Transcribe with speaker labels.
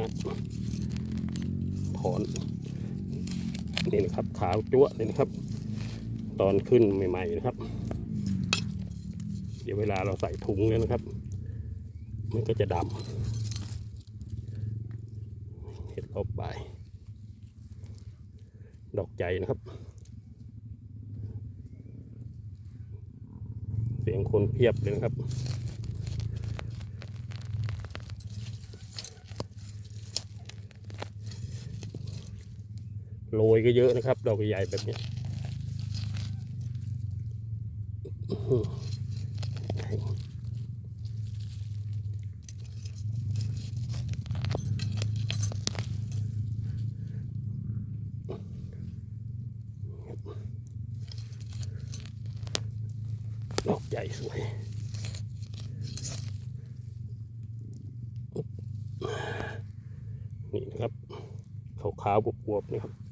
Speaker 1: งัดถอนนี่นะครับขาวจั๊วะเลยนะครับ ตอนขึ้นใหม่ๆนะครับ เดี๋ยวเวลาเราใส่ถุงเนี่ยนะครับ มันก็จะดำเห็ดลบไป ดอกใจนะครับ เสียงคนเพียบเลยนะครับ โรยก็เยอะนะครับ ดอกใหญ่แบบนี้อื้อหือดอกใหญ่สวยนี่นะครับขาวๆบวบๆนี่ครับ